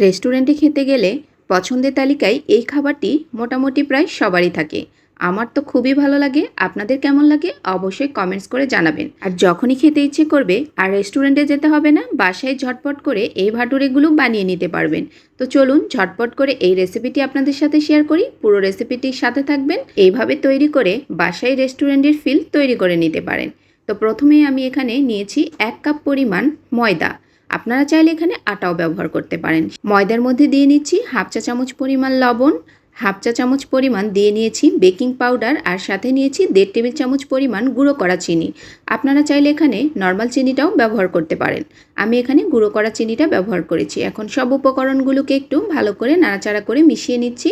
রেস্টুরেন্টে খেতে গেলে পছন্দের তালিকায় এই খাবারটি মোটামুটি প্রায় সবারই থাকে। আমার তো খুবই ভালো লাগে। আপনাদের কেমন লাগে অবশ্যই কমেন্টস করে জানাবেন। আর যখনই খেতে ইচ্ছে করবে, আর রেস্টুরেন্টে যেতে হবে না, বাসায় ঝটপট করে এই ভাটুরেগুলো বানিয়ে নিতে পারবেন। তো চলুন ঝটপট করে এই রেসিপিটি আপনাদের সাথে শেয়ার করি। পুরো রেসিপিটির সাথে থাকবেন। এইভাবে তৈরি করে বাসায় রেস্টুরেন্টের ফিল তৈরি করে নিতে পারেন। তো প্রথমেই আমি এখানে নিয়েছি এক কাপ পরিমাণ ময়দা। আপনারা চাইলে এখানে আটাও ব্যবহার করতে পারেন। ময়দার মধ্যে দিয়ে নিচ্ছি হাফ চা চামচ পরিমাণ লবণ, হাফ চা চামচ পরিমাণ দিয়ে নিয়েছি বেকিং পাউডার আর সাথে নিয়েছি দেড় টেবিল চামচ পরিমাণ গুঁড়ো করা চিনি। আপনারা চাইলে এখানে নর্মাল চিনিটাও ব্যবহার করতে পারেন। আমি এখানে গুঁড়ো করা চিনিটা ব্যবহার করেছি। এখন সব উপকরণগুলোকে একটু ভালো করে নাড়াচাড়া করে মিশিয়ে নিচ্ছি।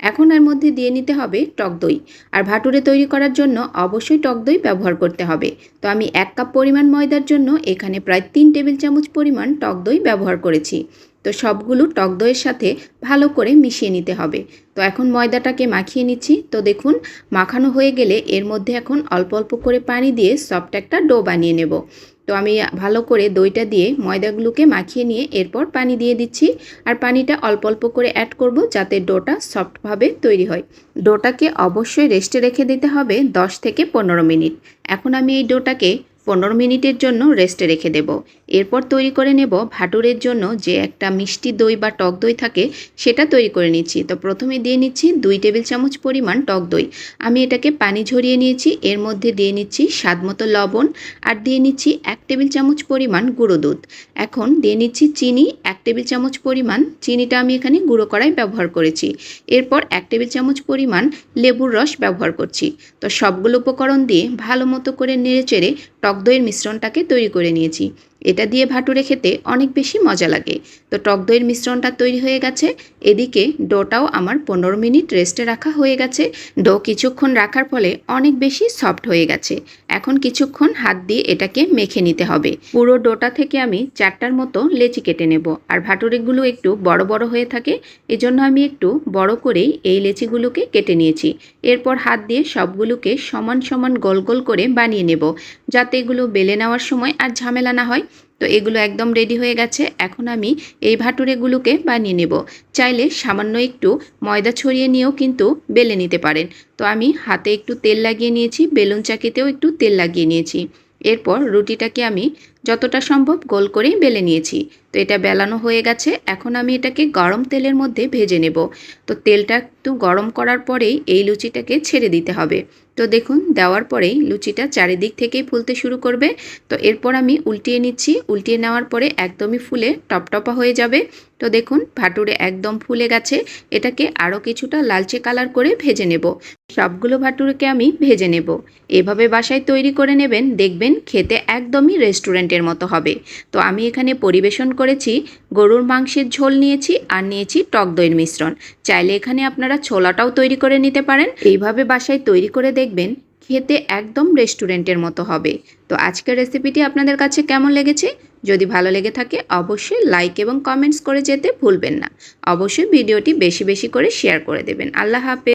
এখন এর মধ্যে দিয়ে নিতে হবে টক দই। আর ভাটুরে তৈরি করার জন্য অবশ্যই টক দই ব্যবহার করতে হবে। তো আমি এক কাপ পরিমাণ ময়দার জন্য এখানে প্রায় তিন টেবিল চামচ পরিমাণ টক দই ব্যবহার করেছি। তো সবগুলো টক দইয়ের সাথে ভালো করে মিশিয়ে নিতে হবে। তো এখন ময়দাটাকে মাখিয়ে নিচ্ছি। তো দেখুন, মাখানো হয়ে গেলে এর মধ্যে এখন অল্প অল্প করে পানি দিয়ে সফট একটা ডো বানিয়ে নেব। তো আমি ভালো করে দইটা দিয়ে ময়দাগুলোকে মাখিয়ে নিয়ে এরপর পানি দিয়ে দিচ্ছি। আর পানিটা অল্প অল্প করে অ্যাড করব যাতে ডোটা সফটভাবে তৈরি হয়। ডোটাকে অবশ্যই রেস্টে রেখে দিতে হবে 10 থেকে পনেরো মিনিট। এখন আমি এই ডোটাকে পনেরো মিনিটের জন্য রেস্টে রেখে দেব। এরপর তৈরি করে নেব ভাটুরের জন্য যে একটা মিষ্টি দই বা টক দই থাকে, সেটা তৈরি করে নিচ্ছি। তো প্রথমে দিয়ে নিচ্ছি দুই টেবিল চামচ পরিমাণ টক দই। আমি এটাকে পানি ঝরিয়ে নিয়েছি, এর মধ্যে দিয়ে নিচ্ছি স্বাদ মতো লবণ আর দিয়ে নিচ্ছি এক টেবিল চামচ পরিমাণ গুঁড়ো দুধ। এখন দিয়ে নিচ্ছি চিনি, এক টেবিল চামচ পরিমাণ, চিনিটা আমি এখানে গুঁড়ো করাই ব্যবহার করেছি। এরপর এক টেবিল চামচ পরিমাণ লেবুর রস ব্যবহার করছি। তো সবগুলো উপকরণ দিয়ে ভালো মতো করে নেড়ে চেড়ে টক দইয়ের মিশ্রণটাকে তৈরি করে নিয়েছি। এটা দিয়ে ভাটুরে খেতে অনেক বেশি মজা লাগে। তো টক দইয়ের মিশ্রণটা তৈরি হয়ে গেছে। এদিকে ডোটাও আমার পনেরো মিনিট রেস্টে রাখা হয়ে গেছে। ডো কিছুক্ষণ রাখার ফলে অনেক বেশি সফট হয়ে গেছে। এখন কিছুক্ষণ হাত দিয়ে এটাকে মেখে নিতে হবে। পুরো ডোটা থেকে আমি চারটার মতো লেচি কেটে নেব। আর ভাটুরেগুলো একটু বড় বড় হয়ে থাকে, এজন্য আমি একটু বড় করেই এই লেচিগুলোকে কেটে নিয়েছি। এরপর হাত দিয়ে সবগুলোকে সমান সমান গোল গোল করে বানিয়ে নেব, যাতে এগুলো বেলে নেওয়ার সময় আর ঝামেলা না হয়। তো এগুলো একদম রেডি হয়ে গেছে। এখন আমি এই ভাটুরেগুলোকে বানিয়ে নেব। চাইলে সামান্য একটু ময়দা ছড়িয়ে নিয়েও কিন্তু বেলে নিতে পারেন। তো আমি হাতে একটু তেল লাগিয়ে নিয়েছি, বেলুন চাকিতেও একটু তেল লাগিয়ে নিয়েছি। এরপর রুটিটাকে আমি যতটা সম্ভব গোল করেই বেলে নিয়েছি। তো এটা বেলানো হয়ে গেছে। এখন আমি এটাকে গরম তেলের মধ্যে ভেজে নেব। তো তেলটা একটু গরম করার পরেই এই লুচিটাকে ছেড়ে দিতে হবে। তো দেখুন, দেওয়ার পরেই লুচিটা চারিদিক থেকেই ফুলতে শুরু করবে। তো এরপর আমি উল্টিয়ে নিচ্ছি। উল্টিয়ে নেওয়ার পরে একদমই ফুলে টপটপা হয়ে যাবে। তো দেখুন, ভাটুরে একদম ফুলে গেছে। এটাকে আরও কিছুটা লালচে কালার করে ভেজে নেব। সবগুলো ভাটুরেকে আমি ভেজে নেব। এভাবে বাসায় তৈরি করে নেবেন, দেখবেন খেতে একদমই রেস্টুরেন্টের মতো হবে। তো আমি এখানে পরিবেশন করেছি, গরুর মাংসের ঝোল নিয়েছি আর নিয়েছি টক দইয়ের মিশ্রণ। চাইলে এখানে আপনারা ছোলাটাও তৈরি করে নিতে পারেন। এইভাবে বাসায় তৈরি করে দেখবেন, খেতে একদম রেস্টুরেন্টের মতো হবে। তো আজকের রেসিপিটি আপনাদের কাছে কেমন লেগেছে? যদি ভালো লেগে থাকে, অবশ্যই লাইক এবং কমেন্টস করে যেতে ভুলবেন না। অবশ্যই ভিডিওটি বেশি বেশি করে শেয়ার করে দেবেন। আল্লাহ হাফেজ।